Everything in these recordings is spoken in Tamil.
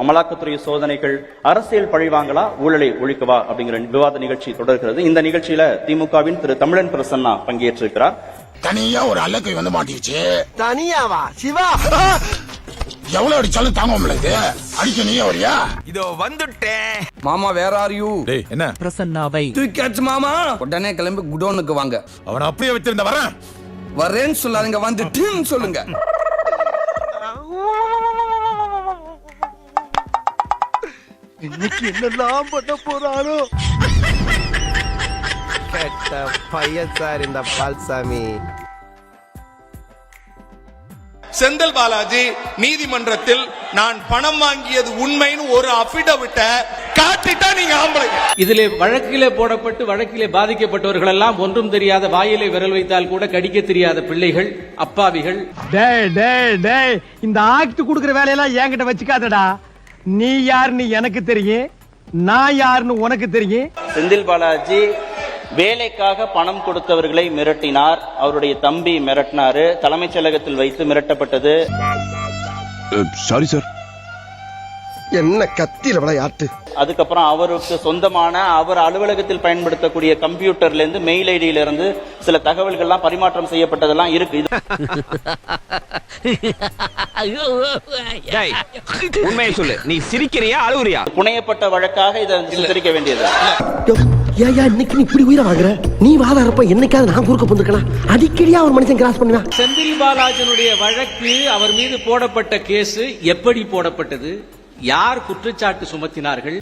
அமலாக்கத்துறை சோதனைகள் அரசியல் பழிவாங்களா ஊழலை ஒழிக்கவா அப்படிங்கிற விவாத நிகழ்ச்சி தொடர்கிறது. இந்த நிகழ்ச்சியில திமுகவின் திரு தமிழன் பிரசன்னா பங்கேற்றிருக்கிறார். தனியா ஒரு அல்லக்கை வந்து மாட்டிடுச்சு தனியாவா? சிவா? எவ்வளவு அடிச்சாலும் தாங்க முடியல அடிக்க நீயே வரியா? இதோ வந்துட்டேன். மாமா வேற ஆர் யூ டேய் என்ன? பிரசன்னாவை. தூக்கியாச்சு மாமா. உடனே கிளம்பி குடோனுக்கு வாங்க. அவனை அப்படியே வச்சிருந்த வரேன். வரேன்னு சொல்லாதீங்க வந்துட்டுன்னு சொல்லுங்க. இன்னைக்கு என்னெல்லாம் பண்ண போறாரோ? கெட்ட பையன் சார் இந்த பால்சாமி. செந்தில் பாலாஜி நீதிமன்றத்தில் நான் பணம் வாங்கியது உண்மைன்னு ஒரு அபிடவிட்ட காட்டிட்டா நீங்க ஆம்பளை இதிலே வழக்கிலே போடப்பட்டு வழக்கிலே பாதிக்கப்பட்டவர்கள் எல்லாம் ஒன்றும் தெரியாத வாயிலை விரல் வைத்தால் கூட கடிக்க தெரியாத பிள்ளைகள் அப்பாவிகள். டேய் டேய் டேய் இந்த ஆக்ட் குடுக்குற வேலையெல்லாம் என்கிட்ட வச்சுக்காதடா. நீ யாருன்னு எனக்கு தெரியும் நான் யாருன்னு உனக்கு தெரியும். செந்தில் பாலாஜி வேலைக்காக பணம் கொடுத்தவர்களை மிரட்டினார். அவருடைய தம்பி மிரட்டினாரு. தலைமைச் செயலகத்தில் வைத்து மிரட்டப்பட்டது. சாரி சார் என்ன கத்தியில விளையாட்டு? அதுக்கப்புறம் அவருக்கு சொந்தமான அவர் அலுவலகத்தில் பயன்படுத்தக்கூடிய கம்ப்யூட்டர்ல இருந்து மெயில் ஐடியில இருந்து சில தகவல்கள்லாம் பரிமாற்றம் செய்யப்பட்டதெல்லாம் இருக்கு. இது உண்மையை சொல்லு. நீ சிரிக்கிறியா அழுகுறியா? புனையப்பட்ட வழக்காக இதை சித்தரிக்க வேண்டியது. ஏயா இன்னைக்கு நீ இப்படி உயிரை வாங்குற நீ வாதாரப்ப என்னைக்காவது நான் குறுக்க போந்துக்கலாம் அடிக்கடியா ஒரு மனுஷன் கிராஸ் பண்ணுவேன். செந்தில் பாலாஜனுடைய வழக்கு அவர் மீது போடப்பட்ட கேஸ் எப்படி போடப்பட்டது? யார் குற்றச்சாட்டு சுமத்தினார்கள்?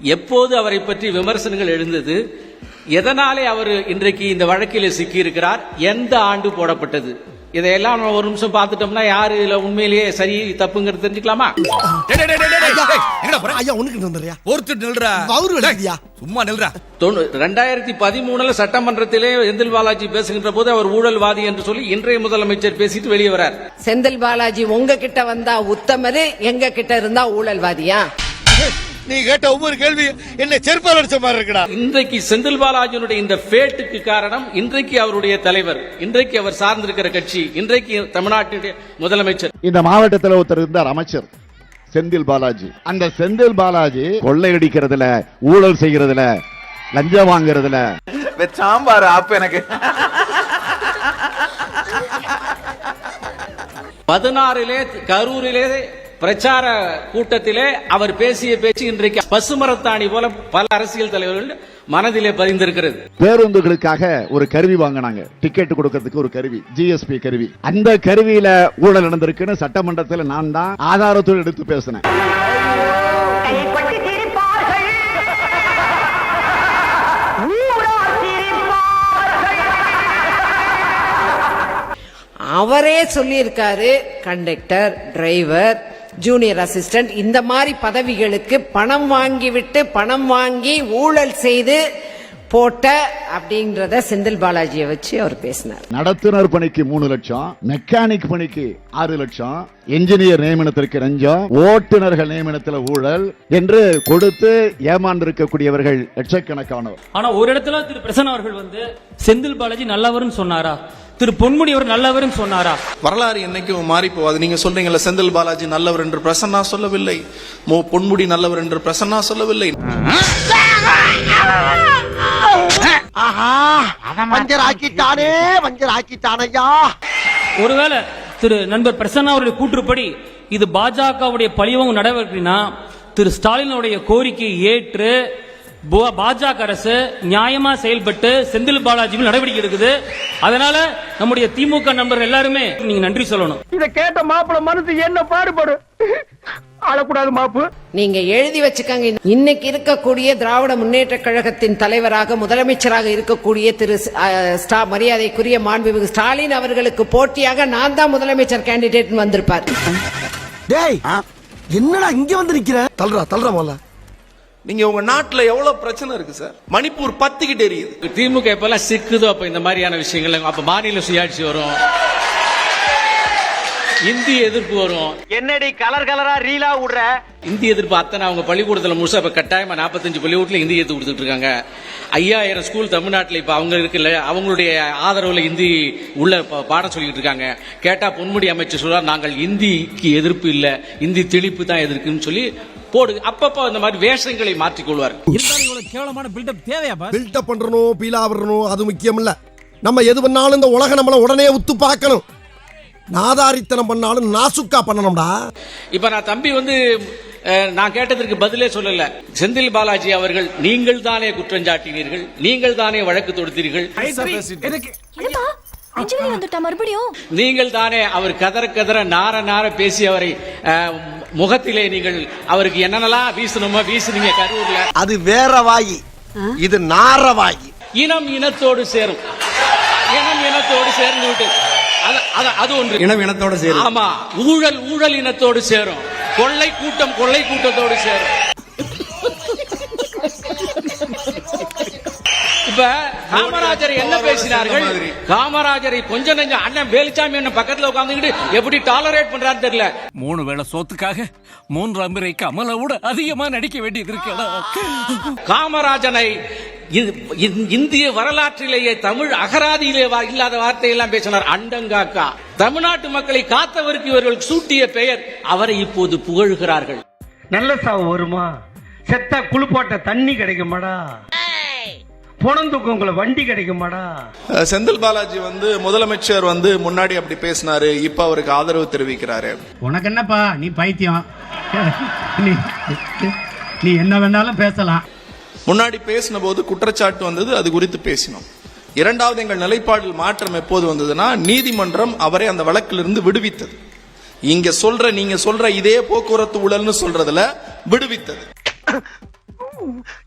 எப்போது அவரை பற்றி விமர்சனங்கள் எழுந்தது? எதனாலே அவர் இன்றைக்கு இந்த வழக்கில் சிக்கியிருக்கிறார்? எந்த ஆண்டு போடப்பட்டது? இதையெல்லாம் நம்ம ஒரு நிமிஷம் பார்த்துட்டோம்னா யாரு இதுல உண்மையிலேயே சரி தப்புங்கிறது தெரிஞ்சுக்கலாமா? ஐயா ஒருத்தர் நில்றா? சும்மா நில்றா. ரெண்டாயிரத்தி பதிமூணுல சட்டமன்றத்திலே செந்தில் பாலாஜி பேசுகின்ற போது அவர் ஊழல்வாதி என்று சொல்லி இன்றைய முதலமைச்சர் பேசிட்டு வெளியே வரார். செந்தில் பாலாஜி உங்க கிட்ட வந்தா உத்தமரு எங்க கிட்ட இருந்தா ஊழல்வாதியா? நீ கேட்ட ஒவ்வொரு கேள்வி என்ன செருப்பால் அடிச்ச மாதிரி இருக்குடா. இன்றைக்கு செந்தில் பாலாஜியினுடைய இந்த ஃபேட்டுக்கு காரணம் இன்றைக்கு அவருடைய தலைவர் இன்றைக்கு அவர் சார்ந்திருக்கிற கட்சி இன்றைக்கு தமிழ்நாட்டுடைய முதலமைச்சர். இந்த மாவட்டத்தில் ஒருத்தர் இருந்தார் அமைச்சர் செந்தில் பாலாஜி. அந்த செந்தில் பாலாஜி கொள்ளையடிக்கிறதுல ஊழல் செய்யறதுல லஞ்சம் வாங்குறதுல. சாம்பார் ஆப்பு எனக்கு. பதினாறிலே கரூரிலே பிரச்சார கூட்டத்திலே அவர் பேசிய பேச்சு இன்றைக்கு பசுமரத்தாணி போல பல அரசியல் தலைவர்கள் மனதிலே பதிந்திருக்கிறது. பேருந்துகளுக்காக ஒரு கருவி வாங்கினாங்க. டிக்கெட் கொடுக்கறதுக்கு ஒரு கருவி ஜிஎஸ்பி கருவி. அந்த கருவியில ஊழல் நடந்திருக்குன்னு சட்டமன்றத்தில் நான் தான் ஆதாரத்தோடு எடுத்து பேசினேன். அவரே சொல்லியிருக்காரு கண்டக்டர் டிரைவர் ஜூனியர் அசிஸ்டன்ட் இந்த மாதிரி பதவிகளுக்கு பணம் வாங்கிவிட்டு பணம் வாங்கி ஊழல் செய்து போட்ட அப்படின்றத செந்தில் பாலாஜியை வச்சு அவர் பேசினார். நடத்துனர் பணிக்கு மூணு லட்சம் மெக்கானிக் பணிக்கு ஆறு லட்சம் என்ஜினியர் நியமனத்திற்கு லஞ்சம் ஓட்டுநர்கள் நியமனத்தில் ஊழல் என்று கொடுத்து ஏமாந்திருக்கக்கூடியவர்கள் லட்சக்கணக்கானவர் ஆனா ஒரு இடத்துல திரு பிரசன் அவர்கள் வந்து செந்தில் பாலாஜி நல்லவர்னு சொன்னாரா? திரு பொன்முடி அவர் நல்லவர்னு சொன்னாரா? வரலாறு என்னைக்கும் மாறி போகாது. நீங்க சொல்றீங்கல்ல செந்தில் பாலாஜி நல்லவர் என்று பிரசன்னா சொல்லவில்லை. மோ பொன்முடி நல்லவர் என்று பிரசன்னா சொல்லவில்லை. ஆஹா வஞ்சர் ஆக்கிட்டானே வஞ்சர் ஆக்கிட்டானையா ஒருவேளை திரு நண்பர் பிரசன்னா அவருடைய கூற்றுப்படி இது பாஜகவுடைய பழிவாங்கும் நடவடிக்கைனா திரு ஸ்டாலினுடைய கோரிக்கையை ஏற்று பாஜக அரசு நியாயமா செயல்பட்டு செந்தில் பாலாஜி நடவடிக்கை எடுக்குது. அதனால நம்முடைய திமுக நண்பர்கள் எல்லாருமே நீங்க நன்றி சொல்லணும். இத கேட்ட மாப்பிள மனசு என்ன பாடுபடு? அழக்கூடாது மாப்பு. நீங்க எழுதி வச்சுக்கங்க. இன்னைக்கு இருக்கக்கூடிய திராவிட முன்னேற்ற கழகத்தின் தலைவராக முதலமைச்சராக இருக்கக்கூடிய திரு ஸ்டா- மரியாதைக்குரிய மாண்புமிகு ஸ்டாலின் அவர்களுக்கு போட்டியாக நான் தான் முதலமைச்சர் கேண்டிடேட் வந்திருப்பார். டேய் என்னடா இங்க வந்து நிக்கிற? தல்றா தல்றா போல நீங்க உங்க நாட்டுல எவ்வளவு பிரச்சனை இருக்கு சார்? மணிப்பூர் பத்திக்கிட்டு எரியுது. திமுக எப்பெல்லாம் சிக்குதோ அப்ப இந்த மாதிரியான விஷயங்கள் அப்ப மாநில சுயாட்சி வரும். இந்தி எதிர்ப்பு வரும். என்னடி கலர் கலரா ரீலா விடுற? இந்தி எதிர்ப்பு அத்தனை அவங்க பள்ளிக்கூடத்துல முழுசா இப்ப கட்டாயமா நாற்பத்தஞ்சு பள்ளிக்கூடத்துல இந்தி எடுத்து கொடுத்துட்டு இருக்காங்க. ஐயாயிரம் ஸ்கூல் தமிழ்நாட்டுல இப்ப அவங்க இருக்குல்ல அவங்களுடைய ஆதரவுல இந்தி உள்ள ப- பாடம் சொல்லிட்டு இருக்காங்க. கேட்டா பொன்முடி அமைச்சர் சொல்றார் நாங்கள் இந்திக்கு எதிர்ப்பு இல்ல இந்தி திணிப்பு தான் எதிர்க்குன்னு சொல்லி போடு அப்பப்போ இந்த மாதிரி வேஷங்களை மாற்றிக்கொள்வார். பில்டப் பண்றணும் பீலா விடணும் அது முக்கியம் இல்ல நம்ம எது பண்ணாலும் இந்த உலக நம்மள உடனே உத்து பார்க்கணும். நாதாரித்தனம் பண்ணாலும் நாசுக்கா பண்ணணும்டா. இப்ப நான் தம்பி வந்து நான் கேட்டதற்கு பதிலே சொல்லல. செந்தில் பாலாஜி அவர்கள் நீங்கள் தானே குற்றஞ்சாட்டினீர்கள் நீங்கள் தானே வழக்கு தொடுத்தீர்கள்? நெஞ்சுவலி வந்துட்டா மறுபடியும்? நீங்கள் தானே அவர் கதற கதற நார நார பேசி அவரை முகத்திலே நீங்கள் அவருக்கு என்னென்னலாம் வீசணுமோ வீசுனீங்க கரூர்ல. அது வேற வாயி. இது நார வாயி. இனம் இனத்தோடு சேரும். இனம் இனத்தோடு சேர்ந்து விட்டு. அது- அது- அது ஒன்று. இனம் இனத்தோட சேரும். ஆமா ஊழல் ஊழல் இனத்தோடு சேரும். கொள்ளை கூட்டம் கொள்ளை கூட்டத்தோடு சேரும். இப்ப காமராஜர் என்ன பேசினார்கள்? காமராஜரை கொஞ்சம் நெஞ்சம் அண்ணன் வேலுச்சாமி அண்ணன் பக்கத்துல உட்கார்ந்துக்கிட்டு எப்படி டாலரேட் பண்றாரு தெரியல. மூணு வேளை சோத்துக்காக மூன்றாம் முறை கமலை விட அதிகமா நடிக்க வேண்டியது இருக்கடா காமராஜனை இது- இந்த- இந்திய வரலாற்றிலேயே தமிழ் அகராதியிலே இல்லாத வார்த்தையெல்லாம் பேசினார் அண்டங்காக்கா. தமிழ்நாட்டு மக்களை காத்தவருக்கு இவர்கள் சூட்டிய பெயர். அவரை இப்போது புகழ்கிறார்கள். நல்ல சாவு வருமா? செத்தா குளிப்பாட்ட தண்ணி கிடைக்குமாடா? புணந்துக்கு வண்டி கிடைக்குமாடா? செந்தில் பாலாஜி வந்து முதலமைச்சர் வந்து முன்னாடி அப்படி பேசினாரு இப்ப அவருக்கு ஆதரவு தெரிவிக்கிறாரு. உனக்கு என்னப்பா? நீ பைத்தியம். நீ நீ என்ன வேணாலும் பேசலாம். முன்னாடி பேசின போது குற்றச்சாட்டு வந்தது அது குறித்து பேசினோம். இரண்டாவது எங்கள் நிலைப்பாடில் மாற்றம் எப்போது வந்ததுன்னா நீதிமன்றம் அவரை அந்த வழக்கிலிருந்து விடுவித்தது. இங்க சொல்ற நீங்க சொல்ற இதே போக்குவரத்து ஊழல்னு சொல்றதுல விடுவித்தது.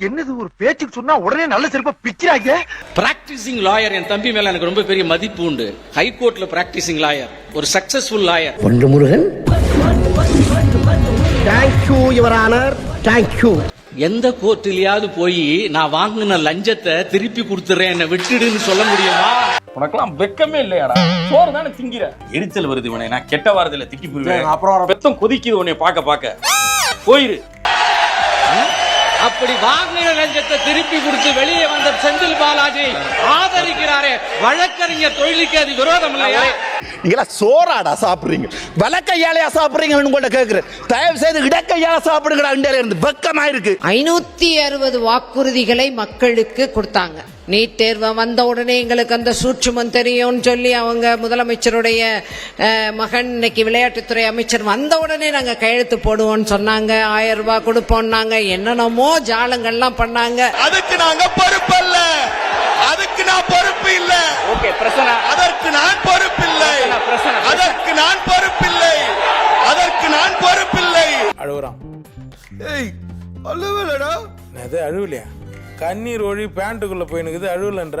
என்னது ஒரு பேச்சுக்கு சொன்னா உடனே நல்ல சிறப்பா பிக்கிறாங்க பிராக்டிசிங் லாயர் என் தம்பி மேல எனக்கு ரொம்ப பெரிய மதிப்பு உண்டு. ஹைகோர்ட்ல பிராக்டிசிங் லாயர் ஒரு சக்சஸ்ஃபுல் லாயர் ஒன்று Murugan. Thank you your honour thank you எந்த கோர்ட்டிலயாவது போய் நான் வாங்கின லஞ்சத்தை திருப்பி கொடுத்துறேன் என்னை விட்டுடுன்னு சொல்ல முடியுமா? உனக்கெல்லாம் வெக்கமே இல்லையாடா? சோறு தானே திங்கிற? எரிச்சல் வருது உனே நான் கெட்ட வாரத்துல திட்டி போயிருவேன் அப்புறம் பெத்தம் கொதிக்குது உன்னை பார்க்க பார்க்க. போயிரு. அப்படி வாங்கின லஞ்சத்தை திருப்பி கொடுத்து வெளியே வந்த செந்தில் பாலாஜி ஆதரிக்கிறார் வழக்கறிஞர் தொழிலுக்கு அது விரோதம் இல்லையா? நீங்களா சோறாடா சாப்பிடுறீங்க. வலக்கையாலையா சாப்பிடுறீங்கன்னு உங்கள்ட்ட கேட்கிறேன் தயவு செய்து இடக்கையால சாப்பிடுங்கடா இந்தியால இருந்து வெக்கமா இருக்கு ஐநூத்தி அறுபது வாக்குறுதிகளை மக்களுக்கு கொடுத்தாங்க. நீட் தேர்வு வந்த உடனே எங்களுக்கு அந்த சூட்சுமம் தெரியும்னு சொல்லி அவங்க முதலமைச்சருடைய மகன் இன்னைக்கு விளையாட்டுத்துறை அமைச்சர் வந்த உடனே நாங்க கையெழுத்து போடுவோம்னு சொன்னாங்க. ஆயிரம் ரூபாய் கொடுப்போம்னாங்க. என்னென்னமோ ஜாலங்கள்லாம் பண்ணாங்க. அதுக்கு நாங்க பொறுப்பல்ல. நான் பொறுப்பு இல்ல. ஓகே பிரசனா அதற்கு நான் பொறுப்பில்லை பிரசன்ன, பிரசன்ன. அதற்கு நான் பொறுப்பில்லை அதற்கு நான் பொறுப்பில்லை அழுகுறான். ஏய் அழுவலடா. அது அழுவலையா? கண்ணீர் ஒழி பேண்ட்டுக்குள்ள போயினுக்குது அழுவலன்ற.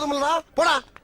போதுமில்லடா. போடா.